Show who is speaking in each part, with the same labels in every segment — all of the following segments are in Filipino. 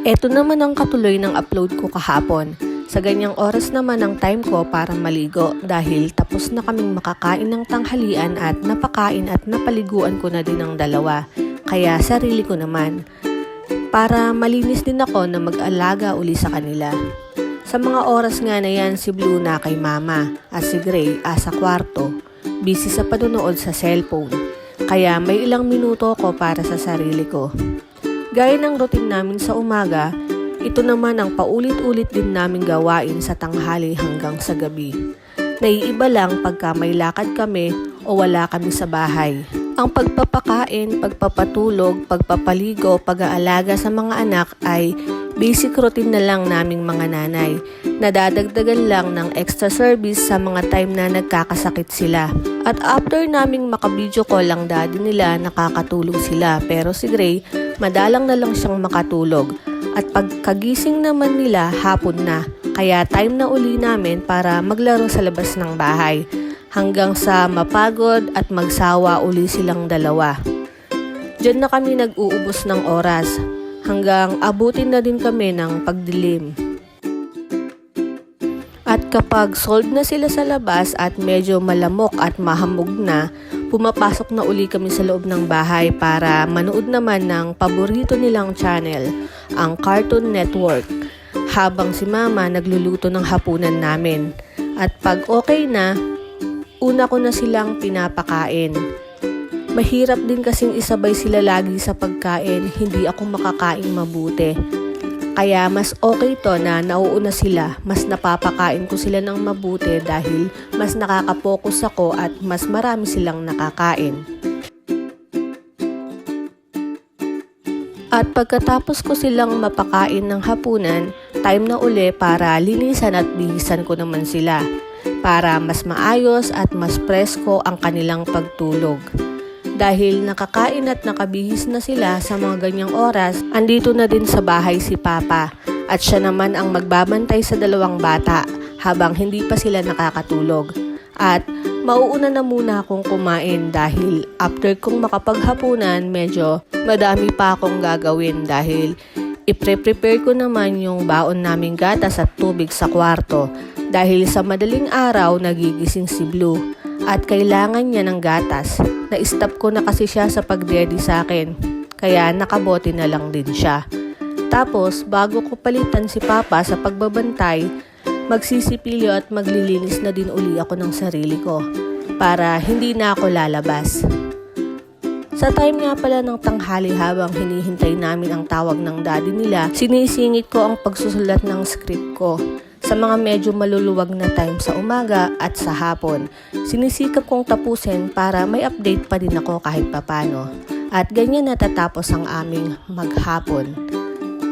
Speaker 1: Eto naman ang katuloy ng upload ko kahapon. Sa ganyang oras naman ang time ko para maligo dahil tapos na kaming makakain ng tanghalian at napakain at napaliguan ko na din ang dalawa. Kaya sarili ko naman. Para malinis din ako na mag-alaga uli sa kanila. Sa mga oras nga na yan, si Blue na kay mama at si Gray asa kwarto. Busy sa panunood sa cellphone. Kaya may ilang minuto ko para sa sarili ko. Gaya ng routine namin sa umaga, ito naman ang paulit-ulit din naming gawain sa tanghali hanggang sa gabi. Naiiba lang pagka may lakad kami o wala kami sa bahay. Ang pagpapakain, pagpapatulog, pagpapaligo, pag-aalaga sa mga anak ay basic routine na lang naming mga nanay. Nadadagdagan lang ng extra service sa mga time na nagkakasakit sila. At after naming makabidyo call lang daddy nila, nakakatulog sila. Pero si Gray, madalang na lang siyang makatulog. At pagkagising naman nila, hapon na. Kaya time na uli namin para maglaro sa labas ng bahay. Hanggang sa mapagod at magsawa uli silang dalawa. Diyan na kami nag-uubos ng oras. Hanggang abutin na din kami ng pagdilim. At kapag sold na sila sa labas at medyo malamok at mahamog na, pumapasok na uli kami sa loob ng bahay para manood naman ng paborito nilang channel, ang Cartoon Network, habang si mama nagluluto ng hapunan namin. At pag okay na, una ko na silang pinapakain. Mahirap din kasing isabay sila lagi sa pagkain, hindi ako makakain mabuti. Kaya mas okay to na nauuna sila, mas napapakain ko sila ng mabuti dahil mas nakakapokus ako at mas marami silang nakakain. At pagkatapos ko silang mapakain ng hapunan, time na uli para linisan at bihisan ko naman sila para mas maayos at mas presko ang kanilang pagtulog. Dahil nakakain at nakabihis na sila sa mga ganyang oras, andito na din sa bahay si Papa at siya naman ang magbabantay sa dalawang bata habang hindi pa sila nakakatulog. At mauuna na muna akong kumain dahil after kong makapaghapunan medyo madami pa akong gagawin dahil ipre-prepare ko naman yung baon naming gatas at tubig sa kwarto dahil sa madaling araw nagigising si Blue at kailangan niya ng gatas. Na-stop ko na kasi siya sa pag-ready sa akin, kaya nakabote na lang din siya. Tapos, bago ko palitan si Papa sa pagbabantay, magsisipilyo at maglilinis na din uli ako ng sarili ko para hindi na ako lalabas. Sa time nga pala ng tanghali habang hinihintay namin ang tawag ng daddy nila, sinisingit ko ang pagsusulat ng script ko sa mga medyo maluluwag na time sa umaga at sa hapon. Sinisikap kong tapusin para may update pa din ako kahit papano. At ganyan natatapos ang aming maghapon.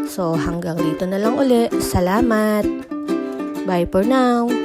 Speaker 1: So hanggang dito na lang uli. Salamat! Bye for now!